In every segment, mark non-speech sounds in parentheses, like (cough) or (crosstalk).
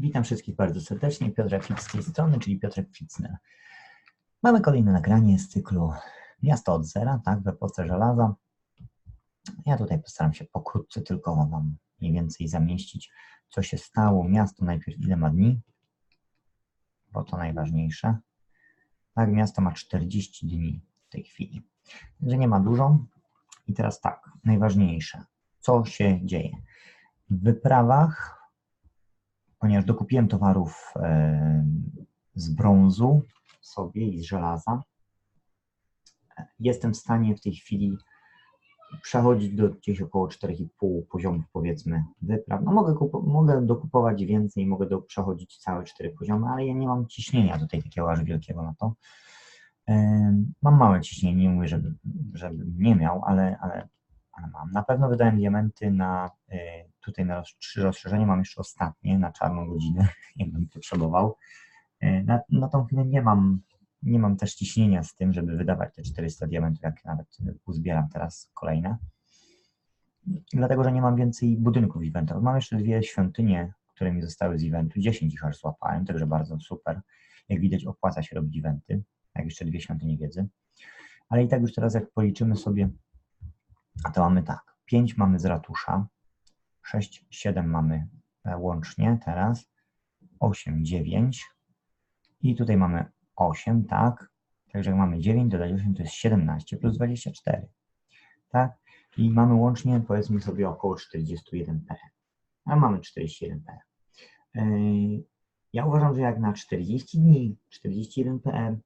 Witam wszystkich bardzo serdecznie. Piotrek Fix z tej strony, czyli Piotrek Fitzner. Mamy kolejne nagranie z cyklu Miasto od zera, tak, w epoce żelaza. Ja tutaj postaram się pokrótce tylko Wam mniej więcej zamieścić, co się stało. Miasto najpierw ile ma dni, bo to najważniejsze. Tak, miasto ma 40 dni w tej chwili. Także nie ma dużo. I teraz tak, najważniejsze, co się dzieje. W wyprawach ponieważ dokupiłem towarów e, z brązu sobie i z żelaza, jestem w stanie w tej chwili przechodzić do gdzieś około 4,5 poziomów powiedzmy wypraw. No mogę, mogę dokupować więcej, mogę do, przechodzić całe 4 poziomy, ale ja nie mam ciśnienia tutaj takiego aż wielkiego na to. E, mam małe ciśnienie, nie mówię, żeby, żeby nie miał, ale, ale mam. Na pewno wydałem diamenty na y, tutaj na trzy rozszerzenia, mam jeszcze ostatnie na czarną godzinę, (laughs) jakbym potrzebował. Y, na, na tą chwilę nie mam, nie mam też ciśnienia z tym, żeby wydawać te 400 diamentów, jak nawet uzbieram teraz kolejne. Dlatego, że nie mam więcej budynków eventowych. Mam jeszcze dwie świątynie, które mi zostały z eventu. 10 ich aż złapałem, także bardzo super. Jak widać, opłaca się robić eventy. Jak jeszcze dwie świątynie wiedzy. Ale i tak już teraz, jak policzymy sobie a to mamy tak, 5 mamy z ratusza, 6, 7 mamy e, łącznie teraz, 8, 9 i tutaj mamy 8, tak? Także jak mamy 9 dodać 8 to jest 17 plus 24, tak? I mamy łącznie powiedzmy sobie około 41 p. A mamy 41 p. E, ja uważam, że jak na 40 dni, 41 PM,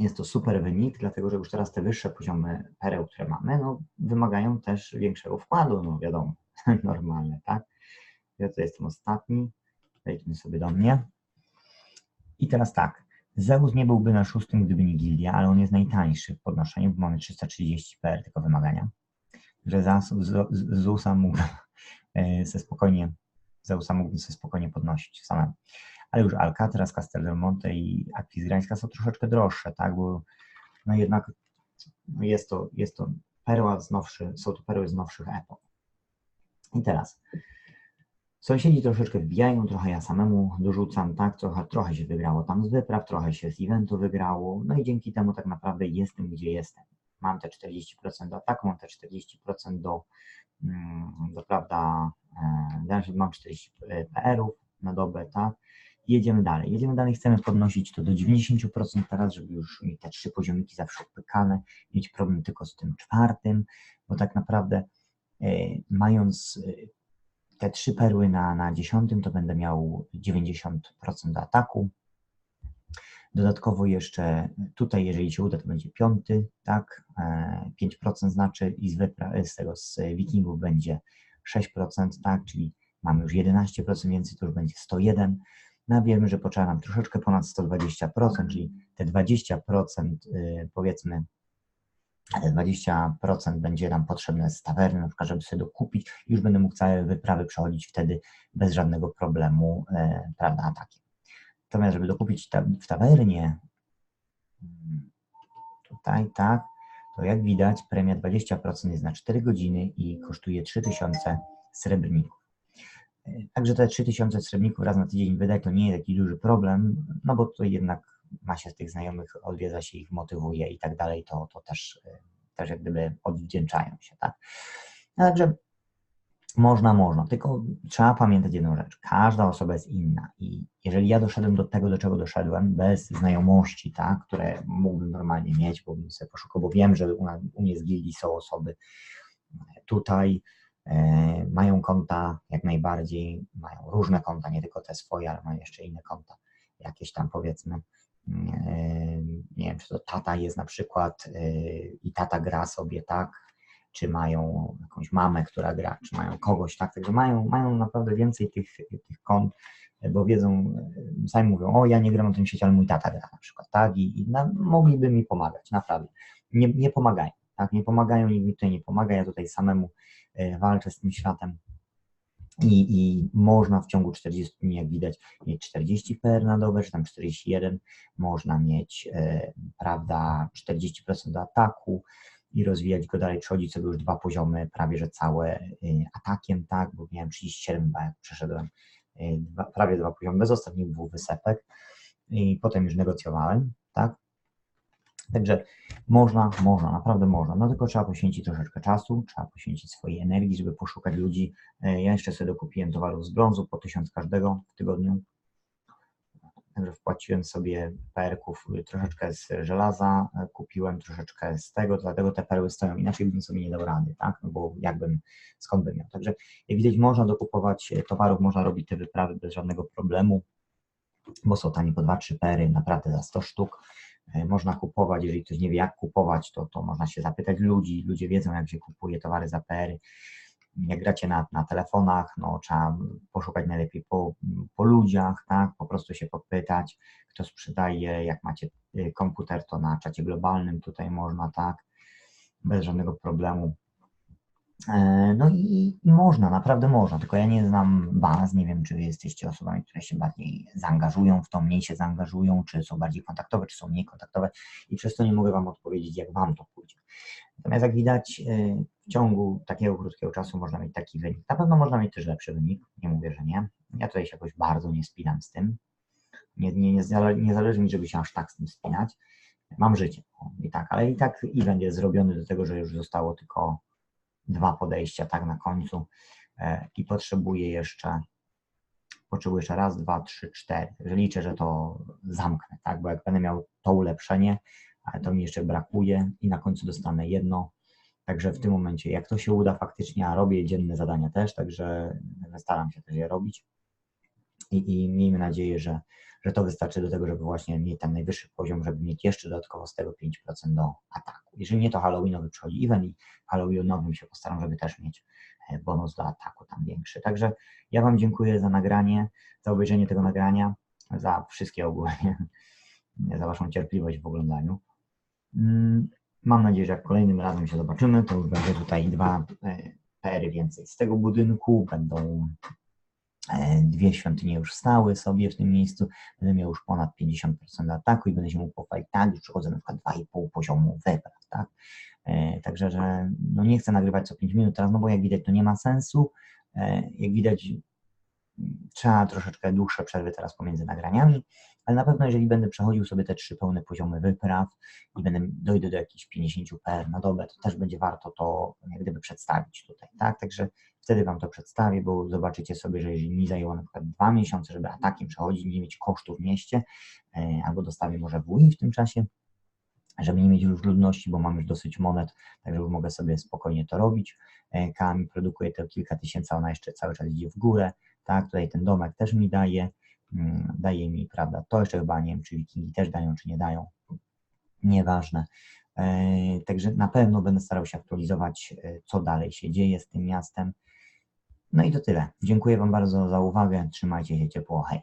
jest to super wynik, dlatego że już teraz te wyższe poziomy pereł, które mamy, no, wymagają też większego wkładu, no wiadomo, (laughs) normalne, tak? Ja tutaj jestem ostatni, wejdźmy sobie do mnie. I teraz tak, Zeus nie byłby na szóstym, gdyby nie Gildia, ale on jest najtańszy w podnoszeniu, bo mamy 330 PR tylko wymagania, że Zeusa mógł (laughs) se spokojnie, Zeusa mógłby sobie spokojnie podnosić samemu ale już Alcatraz, Castel del Monte i Aquisgrańska są troszeczkę droższe, tak, bo no jednak jest to, jest to perła z nowszy, są to perły z nowszych epok. I teraz sąsiedzi troszeczkę wbijają, trochę ja samemu dorzucam, tak, trochę, trochę się wygrało tam z wypraw, trochę się z eventu wygrało, no i dzięki temu tak naprawdę jestem, gdzie jestem. Mam te 40% do ataku, mam te 40% do, mm, do prawda, e, mam 40 PR-ów na dobę, tak, jedziemy dalej. Jedziemy dalej, chcemy podnosić to do 90% teraz, żeby już mieć te trzy poziomiki zawsze odpykane, mieć problem tylko z tym czwartym, bo tak naprawdę e, mając e, te trzy perły na, na dziesiątym, to będę miał 90% do ataku. Dodatkowo jeszcze tutaj, jeżeli się uda, to będzie piąty, tak, 5% e, znaczy i z, z tego z wikingów będzie 6%, tak, czyli mamy już 11% więcej, to już będzie 101, no wiemy, że potrzeba nam troszeczkę ponad 120%, czyli te 20% y, powiedzmy, te 20% będzie nam potrzebne z tawerny, na przykład, żeby sobie dokupić już będę mógł całe wyprawy przechodzić wtedy bez żadnego problemu, y, prawda, atakiem. Natomiast, żeby dokupić w tawernie, mm, tutaj tak, to jak widać premia 20% jest na 4 godziny i kosztuje 3000 srebrników. Także te 3000 srebrników raz na tydzień wydać to nie jest taki duży problem, no bo to jednak ma się z tych znajomych, odwiedza się ich, motywuje i tak dalej, to, to też, też jak gdyby odwdzięczają się, tak. Także można, można, tylko trzeba pamiętać jedną rzecz. Każda osoba jest inna i jeżeli ja doszedłem do tego, do czego doszedłem, bez znajomości, tak, które mógłbym normalnie mieć, bo bym sobie poszukał, bo wiem, że u, u mnie z gildii są osoby tutaj, E, mają konta jak najbardziej, mają różne konta, nie tylko te swoje, ale mają jeszcze inne konta, jakieś tam powiedzmy, e, nie wiem, czy to tata jest na przykład e, i tata gra sobie, tak, czy mają jakąś mamę, która gra, czy mają kogoś, tak, także mają, mają naprawdę więcej tych, tych kont, bo wiedzą, sami mówią, o ja nie gram na tym świecie, ale mój tata gra na przykład, tak, i, i na, mogliby mi pomagać, naprawdę. Nie, nie pomagają, tak, nie pomagają, mi tutaj nie pomaga, ja tutaj samemu E, walczę z tym światem. I, I można w ciągu 40 dni, jak widać, mieć 40 PR na dobę, czy tam 41, można mieć, e, prawda, 40% do ataku i rozwijać go dalej, przechodzić sobie już dwa poziomy, prawie że całe e, atakiem, tak, bo miałem 37, bo jak przeszedłem prawie dwa poziomy, bez ostatnich dwóch wysepek i potem już negocjowałem, tak? Także można, można, naprawdę można, no tylko trzeba poświęcić troszeczkę czasu, trzeba poświęcić swojej energii, żeby poszukać ludzi. E, Ja jeszcze sobie dokupiłem towarów z brązu po tysiąc każdego w tygodniu, Także wpłaciłem sobie perków y, troszeczkę z żelaza, e, kupiłem troszeczkę z tego, dlatego te perły stoją, inaczej bym sobie nie dał rady, tak? No bo jakbym, skąd bym miał. Także jak widać, można dokupować e, towarów, można robić te wyprawy bez żadnego problemu, bo są tanie po 2-3 pery, naprawdę za 100 sztuk. E, Można kupować, jeżeli ktoś nie wie jak kupować, to, to można się zapytać ludzi, ludzie wiedzą jak się kupuje towary za pery jak gracie na, na telefonach, no trzeba poszukać najlepiej po, po ludziach, tak, po prostu się podpytać, kto sprzedaje, jak macie y, komputer, to na czacie globalnym tutaj można, tak, bez żadnego problemu. E, No i i można, naprawdę można, tylko ja nie znam Was, nie wiem, czy jesteście osobami, które się bardziej zaangażują w to, mniej się zaangażują, czy są bardziej kontaktowe, czy są mniej kontaktowe i przez to nie mogę Wam odpowiedzieć, jak Wam to pójdzie. Natomiast jak widać, y, w ciągu takiego krótkiego czasu można mieć taki wynik. Na pewno można mieć też lepszy wynik, nie mówię, że nie. Ja tutaj się jakoś bardzo nie spinam z tym. Nie, nie, nie, nie zależy mi, żeby się aż tak z tym spinać. Mam życie i tak, ale i tak event jest zrobiony do tego, że już zostało tylko dwa podejścia tak na końcu e, i potrzebuję jeszcze potrzebuję jeszcze raz, dwa, trzy, cztery. Liczę, że to zamknę, tak? Bo jak będę miał to ulepszenie, to mi jeszcze brakuje i na końcu dostanę jedno. Także w tym momencie, jak to się uda faktycznie, a robię dzienne zadania też, także staram się też je robić i, i miejmy nadzieję, że, że to wystarczy do tego, żeby właśnie mieć ten najwyższy poziom, żeby mieć jeszcze dodatkowo z tego 5% do ataku. Jeżeli nie, to Halloweenowy przychodzi event i Halloweenowym się postaram, żeby też mieć e, bonus do ataku tam większy. Także ja Wam dziękuję za nagranie, za obejrzenie tego nagrania, za wszystkie ogólnie, (laughs) za Waszą cierpliwość w oglądaniu. Mm, Mam nadzieję, że jak kolejnym razem się zobaczymy, to już będzie tutaj dwa e, pery więcej z tego budynku, będą dwie świątynie już stały sobie w tym miejscu, będę miał już ponad 50% ataku i będę się mógł pochwalić, tak, już przychodzę na przykład 2,5 poziomu wypraw, tak. E, Także, że no nie chcę nagrywać co 5 minut teraz, no bo jak widać to nie ma sensu. E, Jak widać trzeba troszeczkę dłuższe przerwy teraz pomiędzy nagraniami, ale na pewno jeżeli będę przechodził sobie te trzy pełne poziomy wypraw i będę, dojdę do jakichś 50 per na dobę, to też będzie warto to jak gdyby przedstawić tutaj, tak? Także wtedy Wam to przedstawię, bo zobaczycie sobie, że jeżeli mi zajęło na przykład dwa miesiące, żeby atakiem przechodzić, nie mieć kosztów w mieście, e, albo dostawię może WI w tym czasie, żeby nie mieć już ludności, bo mam już dosyć monet, także już mogę sobie spokojnie to robić. E, Kami produkuje to kilka tysięcy, ona jeszcze cały czas idzie w górę, tak, tutaj ten domek też mi daje, mm, daje mi, prawda, to jeszcze chyba nie wiem, czy wikingi też dają, czy nie dają, nieważne. E, Także na pewno będę starał się aktualizować, e, co dalej się dzieje z tym miastem. No i to tyle. Dziękuję Wam bardzo za uwagę. Trzymajcie się ciepło. Hej.